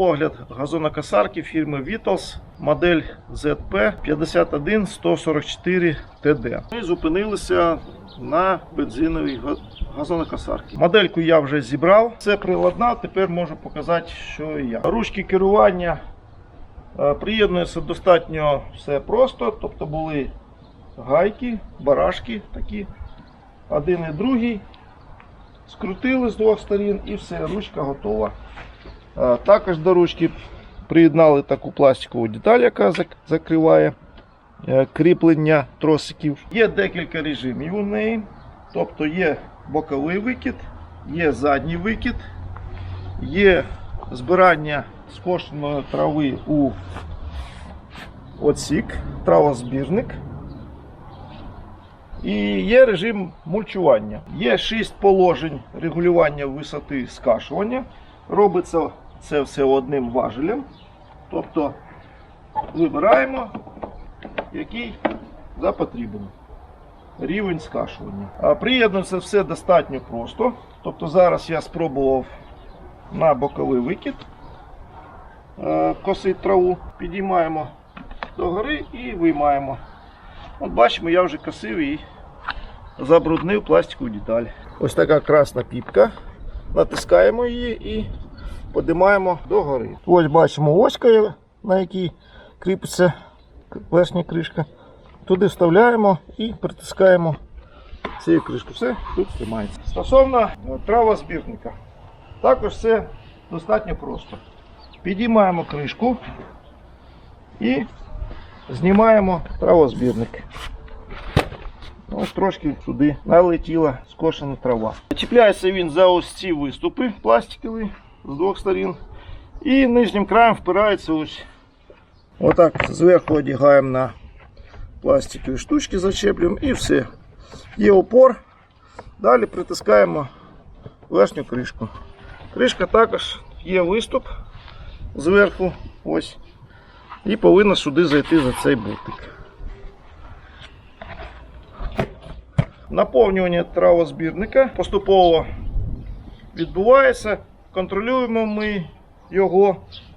огляд газонокосарки фірми Vitals, модель ZP 51144 TD. Ми зупинилися на бензиновій га- газонокосарці. Модельку я вже зібрав, це приладнав, тепер можу показати, що і я. Ручки керування е, приєднується достатньо все просто, тобто були гайки, барашки такі, один і другий. Скрутили з двох сторін і все, ручка готова. Також до ручки приєднали таку пластикову деталь, яка закриває е, кріплення тросиків. Є декілька режимів у неї. Тобто є боковий викид, є задній викид, є збирання скошеної трави у отсік, травозбірник. І є режим мульчування. Є 6 положень регулювання висоти скашування. Робиться це все одним важелем. Тобто вибираємо, який за потрібен рівень скашування. А приєднується все достатньо просто. Тобто зараз я спробував на боковий викид е, косити траву. Підіймаємо догори і виймаємо. От бачимо, я вже косив і забруднив пластикову деталь. Ось така красна піпка. Натискаємо її і подимаємо догори. Ось бачимо оська, на якій кріпиться верхня кришка. Туди вставляємо і притискаємо цією кришкою. Все тут тримається. Стосовно е, травозбірника. Також все достатньо просто. Підіймаємо кришку і знімаємо травозбірник. Ось трошки сюди налетіла скошена трава. Чіпляється він за ось ці виступи пластикові з двох сторін. І нижнім краєм впирається ось. Отак зверху одягаємо на пластикові штучки, зачеплюємо і все. Є опор. Далі притискаємо верхню кришку. Кришка також є виступ зверху. Ось. І повинна сюди зайти за цей болтик. Наповнювання травозбірника поступово відбувається. Контролюємо ми його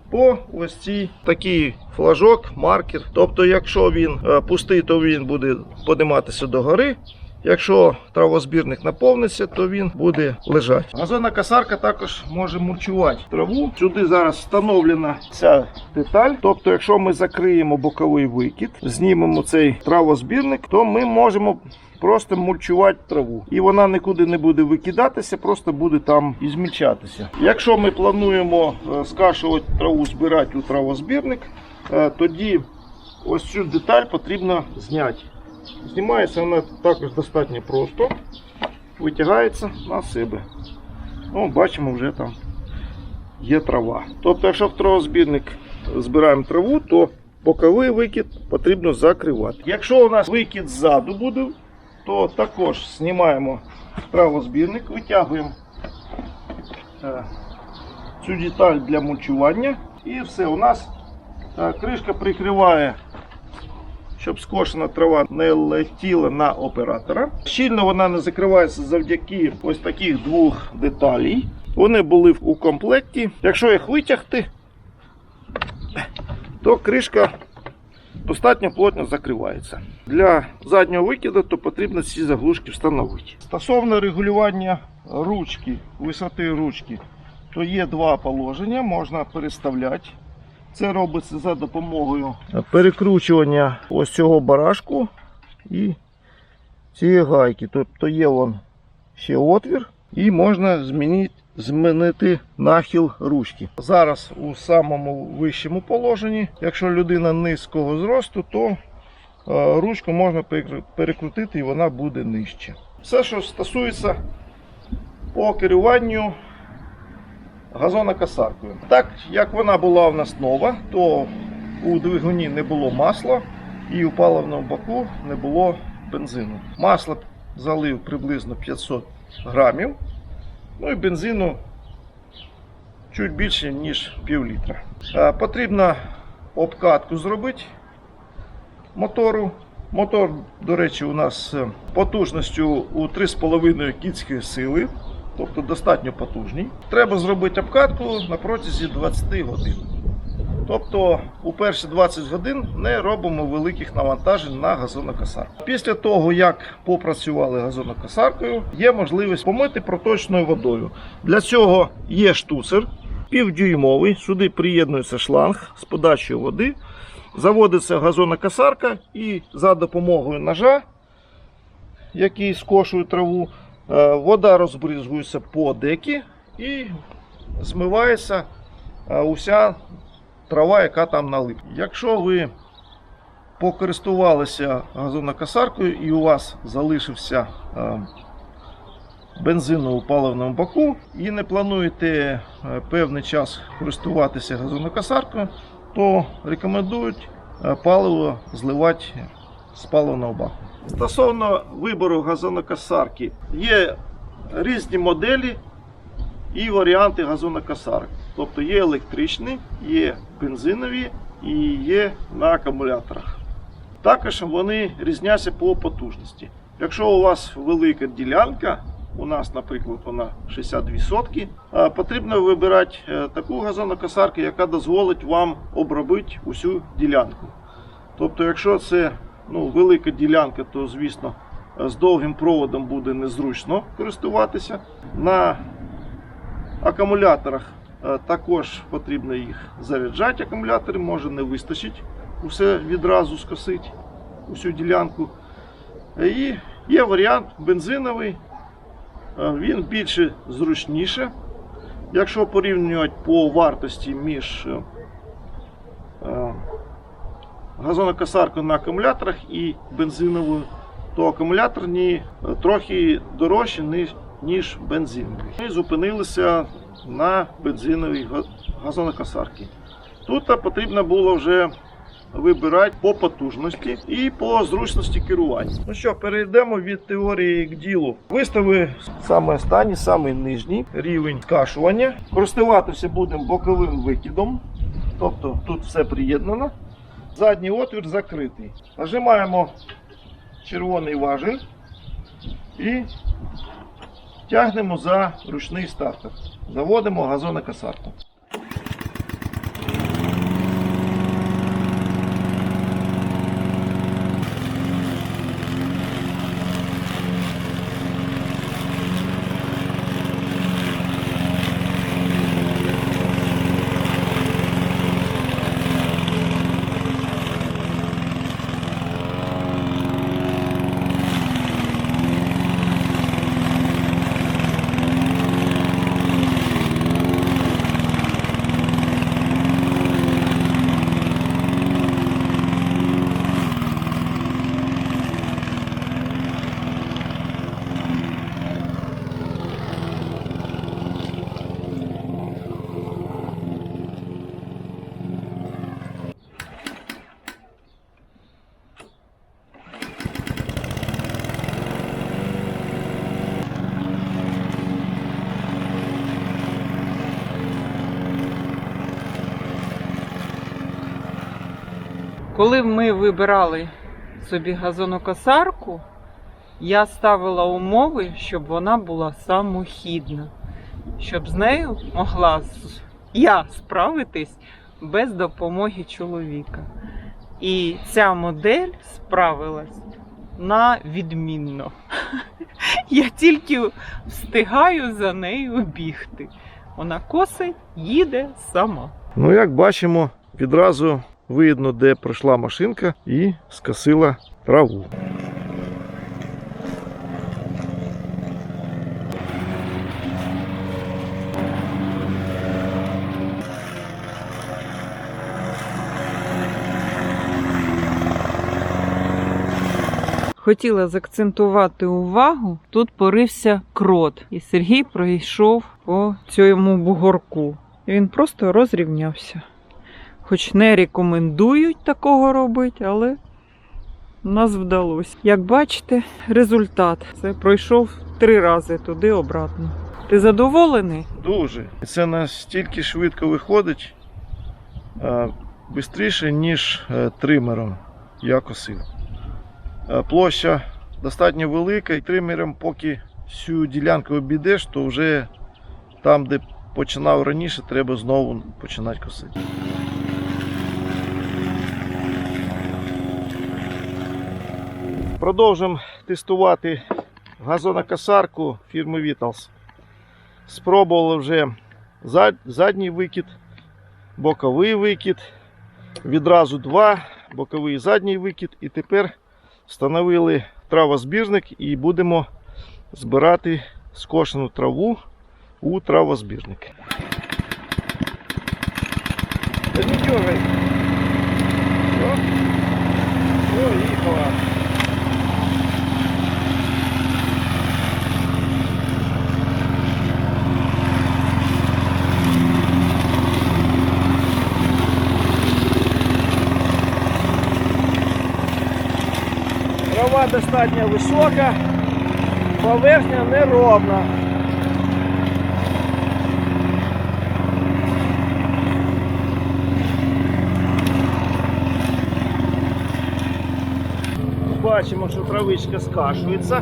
по ось цій такий флажок, маркер. Тобто, якщо він е, пустий, то він буде подиматися догори. Якщо травозбірник наповниться, то він буде лежати. Газонна косарка також може мульчувати траву. Сюди зараз встановлена ця деталь. Тобто, якщо ми закриємо боковий викид, знімемо цей травозбірник, то ми можемо просто мульчувати траву. І вона нікуди не буде викидатися, просто буде там і змільчатися. Якщо ми плануємо е, скашувати траву, збирати у травозбірник, е, тоді ось цю деталь потрібно зняти. Знімається вона також достатньо просто, витягається на себе. Ну, бачимо, вже там є трава. Тобто, якщо в травозбірник збираємо траву, то боковий викид потрібно закривати. Якщо у нас викид ззаду буде, то також знімаємо травозбірник, витягуємо е, цю деталь для мульчування. І все, у нас е, кришка прикриває щоб скошена трава не летіла на оператора. Щільно вона не закривається завдяки ось таких двох деталей. Вони були у комплекті. Якщо їх витягти, то кришка достатньо плотно закривається. Для заднього викиду то потрібно ці заглушки встановити. Стосовно регулювання ручки, висоти ручки, то є два положення, можна переставляти. Це робиться за допомогою перекручування ось цього барашку і цієї гайки. Тобто є вон ще отвір і можна змінити, змінити нахил ручки. Зараз у самому вищому положенні, якщо людина низького зросту, то е, ручку можна перекрутити і вона буде нижче. Все, що стосується по керуванню газонокосаркою. Так як вона була у нас нова, то у двигуні не було масла і у паливному баку не було бензину. Масло залив приблизно 500 грамів, ну і бензину чуть більше, ніж пів літра. Е, Потрібно обкатку зробити мотору. Мотор, до речі, у нас е, потужністю у 3,5 кінської сили. Тобто достатньо потужний. Треба зробити обкатку на протязі 20 годин. Тобто у перші 20 годин не робимо великих навантажень на газонокосарку. Після того, як попрацювали газонокосаркою, є можливість помити проточною водою. Для цього є штуцер півдюймовий, сюди приєднується шланг з подачею води, заводиться газонокосарка і за допомогою ножа, який скошує траву, вода розбризгується по декі і змивається е, уся трава, яка там налипла. Якщо ви покористувалися газонокосаркою і у вас залишився е, бензин у паливному баку і не плануєте е, певний час користуватися газонокосаркою, то рекомендують е, паливо зливати з паливного баку. Стосовно вибору газонокосарки, є різні моделі і варіанти газонокосарок. Тобто є електричні, є бензинові і є на акумуляторах. Також вони різняться по потужності. Якщо у вас велика ділянка, у нас, наприклад, вона 62 сотки, потрібно вибирати е, таку газонокосарку, яка дозволить вам обробити усю ділянку. Тобто, якщо це ну, велика ділянка, то звісно е, з довгим проводом буде незручно користуватися. На акумуляторах е, також потрібно їх заряджати. Акумулятори може не вистачить усе відразу скосити, усю ділянку. Е, І є варіант бензиновий, Е, він більше зручніше. Якщо порівнювати по вартості між е, на акумуляторах і бензиновою, то акумуляторні е, трохи дорожчі, ніж, бензинові. Ми зупинилися на бензиновій га- газонокосарці. Тут е, потрібно було вже вибирати по потужності і по зручності керування. Ну що, перейдемо від теорії к ділу. Вистави саме останній, саме нижній рівень скашування. Користуватися будемо боковим викидом. Тобто тут все приєднано. Задній отвір закритий. Нажимаємо червоний важіль і тягнемо за ручний стартер. Заводимо газонокосарку. Коли ми вибирали собі газонокосарку, я ставила умови, щоб вона була самохідна, щоб з нею могла я справитись без допомоги чоловіка. І ця модель справилась на відмінно. Я тільки встигаю за нею бігти. Вона косить, їде сама. Ну, як бачимо, відразу видно, де пройшла машинка і скосила траву. Хотіла заакцентувати увагу. Тут порився крот, і Сергій пройшов по цьому бугорку. Він просто розрівнявся. Хоч не рекомендують такого робити, але у нас вдалося. Як бачите, результат. Це пройшов три рази туди обратно. Ти задоволений? Дуже. Це настільки швидко виходить, швидше, ніж е, тримером я косив. Е, Площа достатньо велика, і тримером поки всю ділянку обійдеш, то вже там, де починав раніше, треба знову починати косити. Продовжимо тестувати газонокосарку фірми Vitals. Спробували вже задній викид, боковий викид, відразу два, боковий і задній викид. І тепер встановили травозбірник і будемо збирати скошену траву у травозбірник. Та не дергай. Все. Поїхала. Достатньо висока, поверхня неровна. Бачимо, що травичка скашується.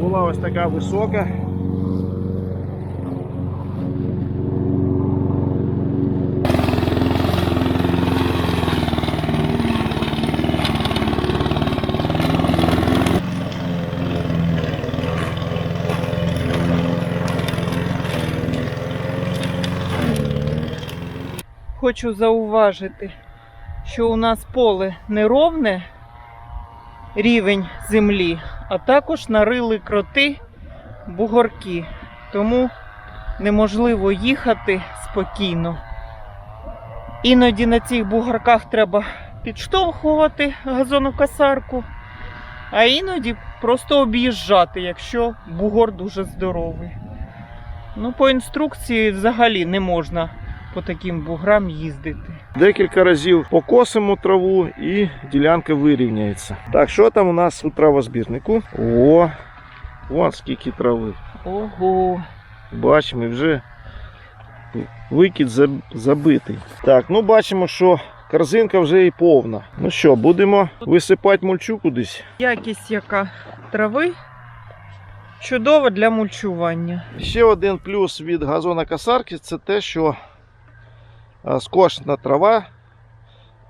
Була ось така висока. Хочу зауважити, що у нас поле неровне, рівень землі, а також нарили кроти бугорки. Тому неможливо їхати спокійно. Іноді на цих бугорках треба підштовхувати газонокосарку, а іноді просто об'їжджати, якщо бугор дуже здоровий. Ну, по інструкції взагалі не можна по таким буграм їздити. Декілька разів покосимо траву і ділянка вирівняється. Так, що там у нас у травозбірнику? О, вон скільки трави. Ого. Бачимо, вже викид забитий. Так, ну бачимо, що корзинка вже і повна. Ну що, будемо висипати мульчу кудись. Якість яка трави чудова для мульчування. Ще один плюс від газонокосарки це те, що скошена трава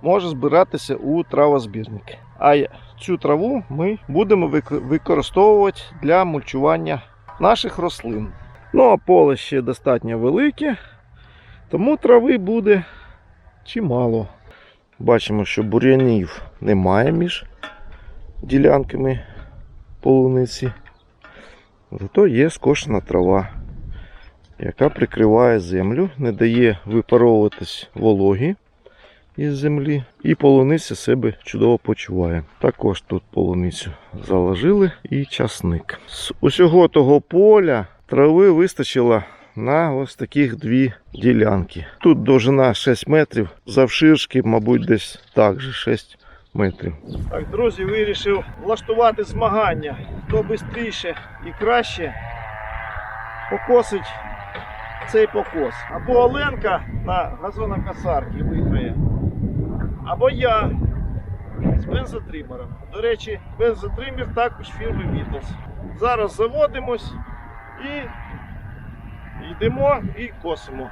може збиратися у травозбірник. А цю траву ми будемо використовувати для мульчування наших рослин. Ну а поле ще достатньо велике, тому трави буде чимало. Бачимо, що бур'янів немає між ділянками полуниці. Зато є скошена трава, яка прикриває землю, не дає випаровуватись вологі із землі. І полуниця себе чудово почуває. Також тут полуницю заложили і часник. З усього того поля трави вистачило на ось таких дві ділянки. Тут довжина 6 метрів, завширшки, мабуть, десь так же 6 метрів. Так, друзі, вирішив влаштувати змагання. Хто швидше і краще покосить цей покос. Або Оленка на газонокосарці виграє, або я з бензотримером. До речі, бензотример також фірми Beatles. Зараз заводимось і йдемо і косимо.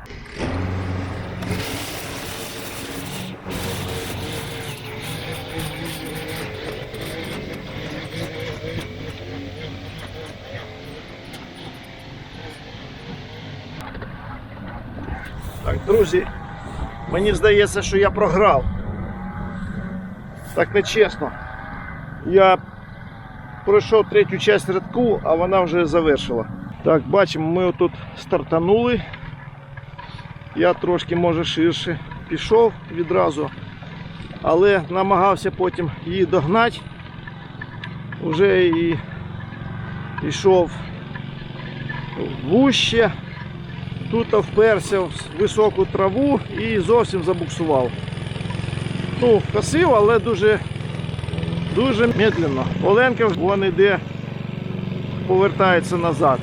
Друзі, мені здається, що я програв. Так нечесно. Я пройшов третю часть рядку, а вона вже завершила. Так, бачимо, ми отут стартанули. Я трошки, може, ширше пішов відразу, але намагався потім її догнати. Уже і йшов вуще. Тут вперся в високу траву і зовсім забуксував. Ну, красиво, але дуже, дуже медленно. Оленка вон іде, повертається назад.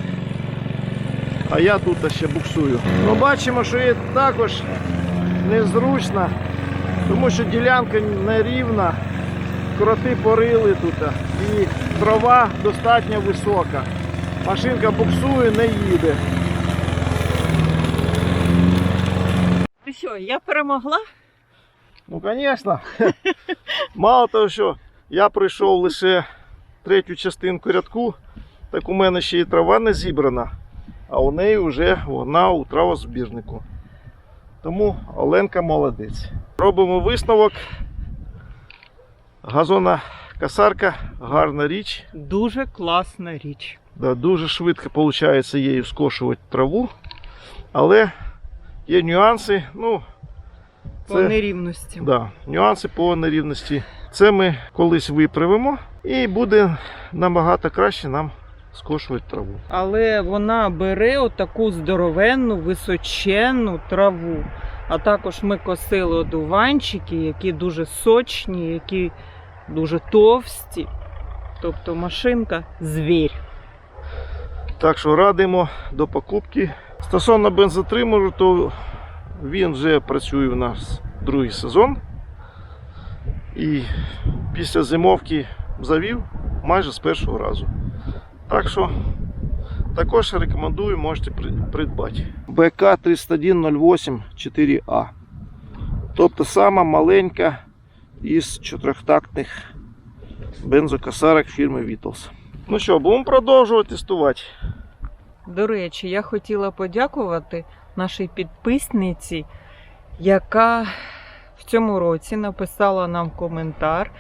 А я тут ще буксую. Ну, бачимо, що їй також незручно, тому що ділянка нерівна, кроти порили тут і трава достатньо висока. Машинка буксує, не їде. Що, я перемогла? Ну, звісно. Мало того, що я пройшов лише третю частинку рядку, так у мене ще і трава не зібрана, а у неї вже вона у травозбірнику. Тому Оленка молодець. Робимо висновок. Газона касарка гарна річ. Дуже класна річ. Да, дуже швидко виходить її скошувати траву. Але є нюанси. Ну, По нерівності. Да, нюанси по нерівності. Це ми колись виправимо і буде набагато краще нам скошувати траву. Але вона бере отаку здоровенну, височенну траву. А також ми косили одуванчики, які дуже сочні, які дуже товсті. Тобто машинка звір. Так що радимо до покупки. Стосовно бензотримеру, то він вже працює у нас другий сезон. І після зимовки завів майже з першого разу. Так що також рекомендую, можете придбати. БК 30108 4А. Тобто сама маленька із чотирьохтактних бензокосарок фірми Vitals. Ну що, будемо продовжувати тестувати. До речі, я хотіла подякувати нашій підписниці, яка в цьому році написала нам коментар,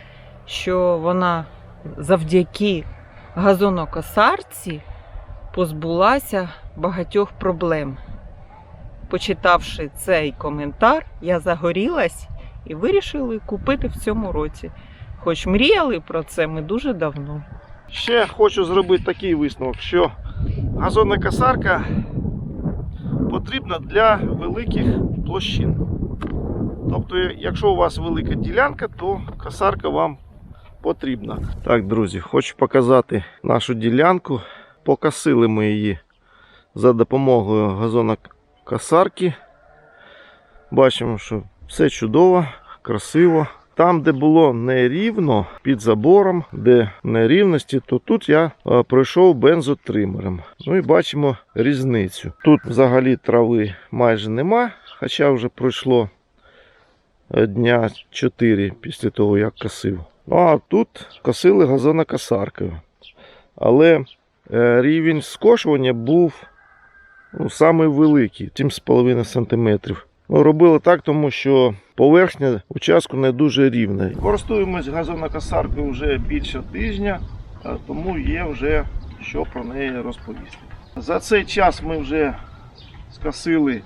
що вона завдяки газонокосарці позбулася багатьох проблем. Почитавши цей коментар, я загорілась і вирішили купити в цьому році. Хоч мріяли про це ми дуже давно. Ще хочу зробити такий висновок, що газонна косарка потрібна для великих площин. Тобто, якщо у вас велика ділянка, то косарка вам потрібна. Так, друзі, хочу показати нашу ділянку. Покосили ми її за допомогою газонокосарки. Бачимо, що все чудово, красиво. Там, де було нерівно під забором, де нерівності, то тут я е, пройшов бензотримером. Ну і бачимо різницю. Тут взагалі трави майже нема, хоча вже пройшло е, дня 4 після того, як косив. Ну а тут косили газонокосаркою. Але е, рівень скошування був ну, самий великий 7,5 см. Ну, робили так, тому що поверхня участку не дуже рівна. Користуємось газонокосаркою вже більше тижня, тому є вже що про неї розповісти. За цей час ми вже скосили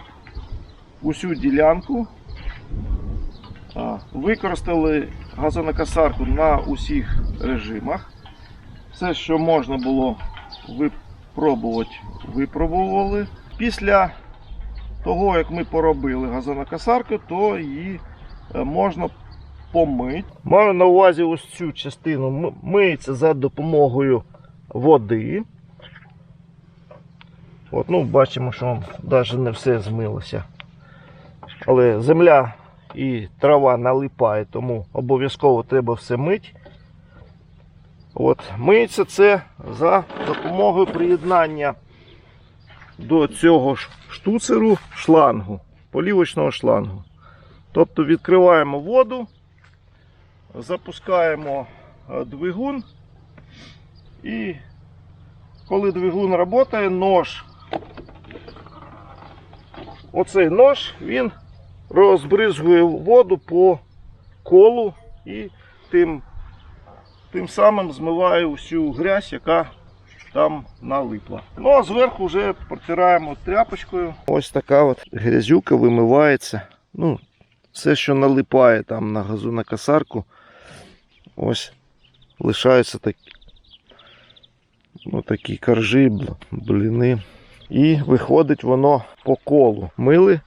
усю ділянку, використали газонокосарку на усіх режимах. Все, що можна було випробувати, випробували. Після того, як ми поробили газонокосарку, то її е, можна помити. Маю на увазі ось цю частину миється за допомогою води. От, ну, бачимо, що навіть не все змилося. Але земля і трава налипає, тому обов'язково треба все мити. От, миється це за допомогою приєднання до цього ж штуцеру шлангу, полівочного шлангу. Тобто відкриваємо воду, запускаємо е, двигун і коли двигун працює, нож, оцей нож, він розбризгує воду по колу і тим, тим самим змиває всю грязь, яка там налипла. Ну а зверху вже протираємо тряпочкою. Ось така от грязюка вимивається. Ну, все, що налипає там на газу на касарку, ось лишаються такі, ну, такі коржі, бліни. І виходить воно по колу. Мили.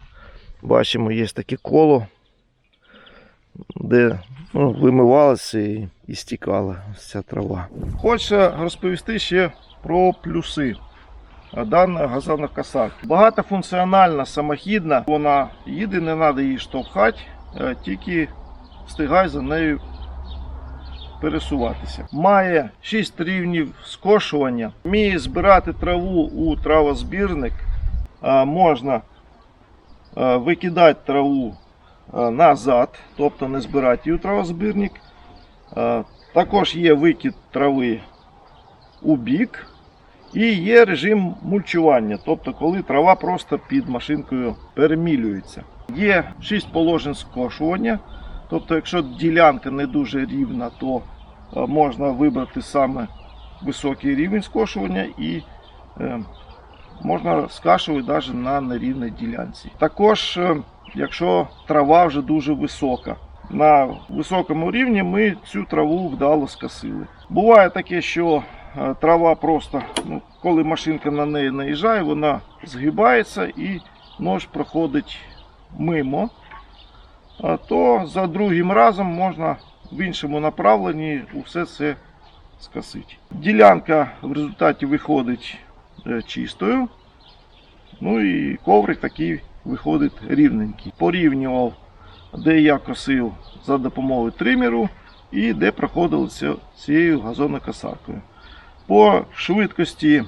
Бачимо, є таке коло, де ну, вимивалося і, і стікала ця трава. Хочу розповісти ще про плюси даної газонної косарки. Багатофункціональна, самохідна, вона їде, не треба її штовхати, е, тільки встигай за нею пересуватися. Має 6 рівнів скошування, вміє збирати траву у травозбірник. Можна викидати траву назад, тобто не збирати її у травозбірник. Також є викид трави у бік. І є режим мульчування, тобто коли трава просто під машинкою перемілюється. Є 6 положень скошування. Тобто, якщо ділянка не дуже рівна, то е, можна вибрати саме високий рівень скошування і е, можна скашувати навіть на нерівній ділянці. Також, е, якщо трава вже дуже висока, на високому рівні ми цю траву вдало скосили. Буває таке, що трава просто, ну, коли машинка на неї наїжджає, вона згибається і нож проходить мимо то за другим разом можна в іншому направленні все це скосити. Ділянка в результаті виходить е, чистою. Ну і коврик такий виходить рівненький. Порівнював, де я косив за допомогою тримеру і де проходив цією газонокосаркою. По швидкості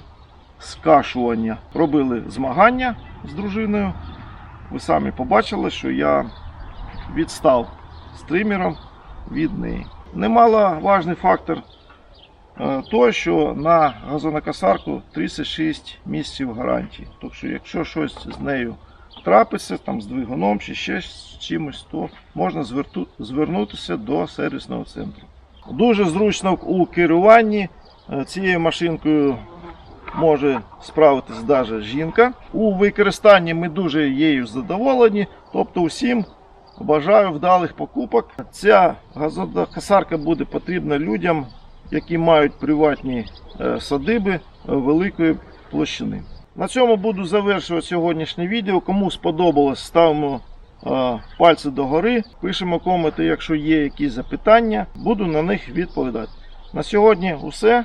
скашування робили змагання з дружиною. Ви самі побачили, що я відстав стримером від неї. Немаловажний фактор е, той, що на газонокосарку 36 місяців гарантії. Тобто, якщо щось з нею трапиться, там з двигуном чи ще з чимось, то можна зверту- звернутися до сервісного центру. Дуже зручно у керуванні цією машинкою може справитись навіть жінка. У використанні ми дуже її задоволені, тобто усім Бажаю вдалих покупок. Ця газонокосарка буде потрібна людям, які мають приватні е, садиби е, великої площини. На цьому буду завершувати сьогоднішнє відео. Кому сподобалось, ставимо е, пальці догори, пишемо коменти, якщо є якісь запитання, буду на них відповідати. На сьогодні усе.